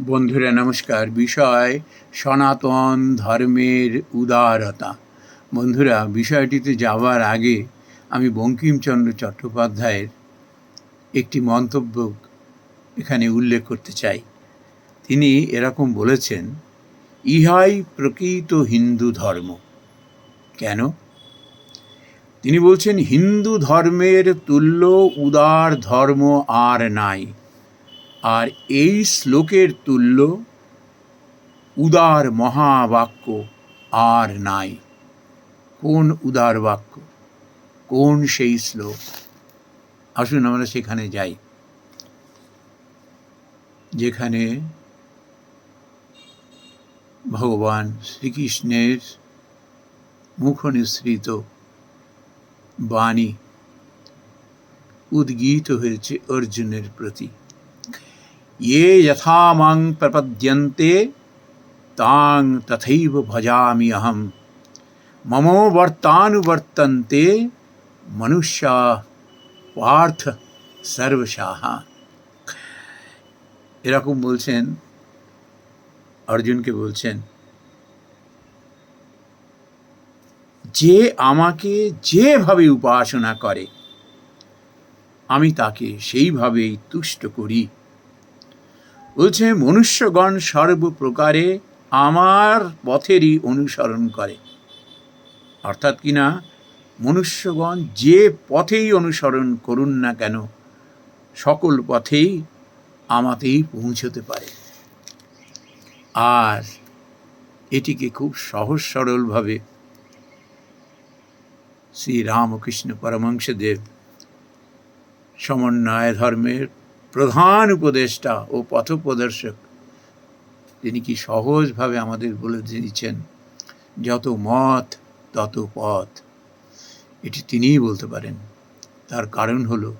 বন্ধুরা, নমস্কার। বিষয় সনাতন ধর্মের উদারতা। বন্ধুরা, বিষয়টিতে যাওয়ার আগে আমি বঙ্কিমচন্দ্র চট্টোপাধ্যায়ের একটি মন্তব্য এখানে উল্লেখ করতে চাই। তিনি এরকম বলেছেন, ইহাই প্রকৃত হিন্দু ধর্ম। কেন? তিনি বলছেন, হিন্দু ধর্মের তুল্য উদার ধর্ম আর নাই। আর এই শ্লোকের তুল্য উদার মহাবাক্য আর নাই। কোন উদার বাক্য? কোন সেই শ্লোক? আসুন আমরা সেখানে যাই। যেখানে ভগবান শ্রীকৃষ্ণের মুখ বাণী উদ্গীত হয়েছে অর্জুনের প্রতি। ये यथा मां प्रपद्यन्ते तां तथैव भजामि अहं ममो वर्तानुवर्तन्ते মনুষ্যা পার্থ সর্বসাহা এরকম বলছেন অর্জুনকে বলছেন যে আমাকে যেভাবে উপাসনা করে আমি তাকে সেইভাবেই তুষ্ট করি বলছে, মনুষ্যগণ সর্বপ্রকারে আমার পথেরই অনুসরণ করে। অর্থাৎ কিনা মনুষ্যগণ যে পথেই অনুসরণ করুন না কেন, সকল পথেই আমাতেই পৌঁছতে পারে। আর এটিকে খুব সহজ সরলভাবে শ্রী রামকৃষ্ণ পরমংশদেব সমন্বয় ধর্মের প্রধান উপদেষ্টা ও পথপ্রদর্শক। তিনি কি সহজভাবে আমাদের বলে দিয়েছেন, যত মত, তত পথ। এটি তিনিই বলতে পারেন। তার কারণ হলো,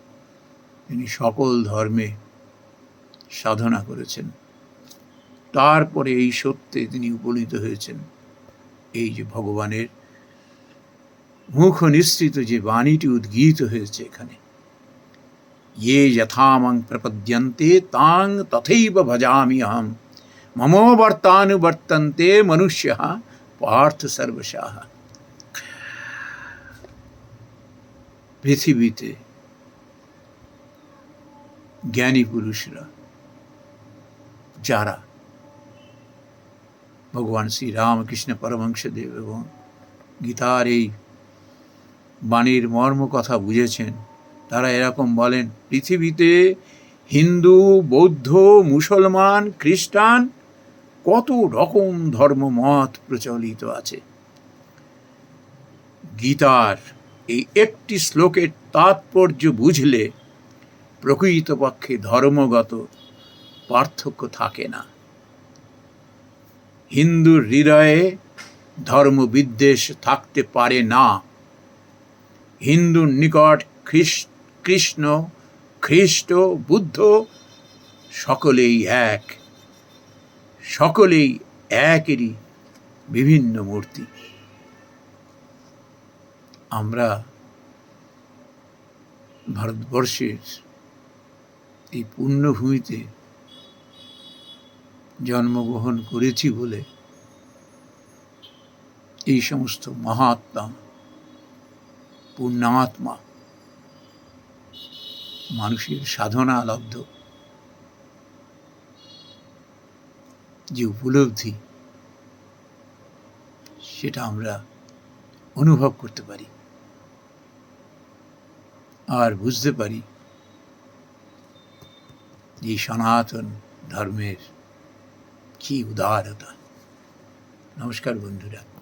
তিনি সকল ধর্মে সাধনা করেছেন। তারপরে এই সত্যে তিনি উপনীত হয়েছেন। এই যে ভগবানের মুখ নিঃসৃত যে বাণীটি উদ্গীত হয়েছে এখানে ये यथा मं प्रपद्यन्ते तां तथैव भजामि अहं ममो वर्तानुवर्तन्ते मनुष्यः পার্থ সর্বশাহ পৃথিবীতে জ্ঞানী পুরুষরা যারা ভগবান শ্রী রামকৃষ্ণ পরমংশদেব এবং গীতার এই বাণীর মর্ম কথা বুঝেছেন তারা এরকম বলেন, পৃথিবীতে হিন্দু, বৌদ্ধ, মুসলমান, খ্রিস্টান, কত রকম ধর্মমত প্রচলিত আছে? গীতার এই একটি শ্লোকের তাৎপর্য বুঝলে প্রকৃতপক্ষে ধর্মগত পার্থক্য থাকে না। হিন্দুর হৃদয়ে ধর্মবিদ্বেষ থাকতে পারে না। হিন্দুর নিকট খ্রিস্ট কৃষ্ণ খ্রিস্ট বুদ্ধ সকলেই এক। সকলেই একেরই বিভিন্ন মূর্তি। আমরা ভারতবর্ষের এই পুণ্যভূমিতে জন্মগ্রহণ করেছি বলে এই সমস্ত মহাত্মা পুণ্যাত্মা মানুষের সাধনা লব্ধ যে উপলব্ধি, সেটা আমরা অনুভব করতে পারি। আর বুঝতে পারি যে সনাতন ধর্মের কি উদারতা। নমস্কার বন্ধুরা।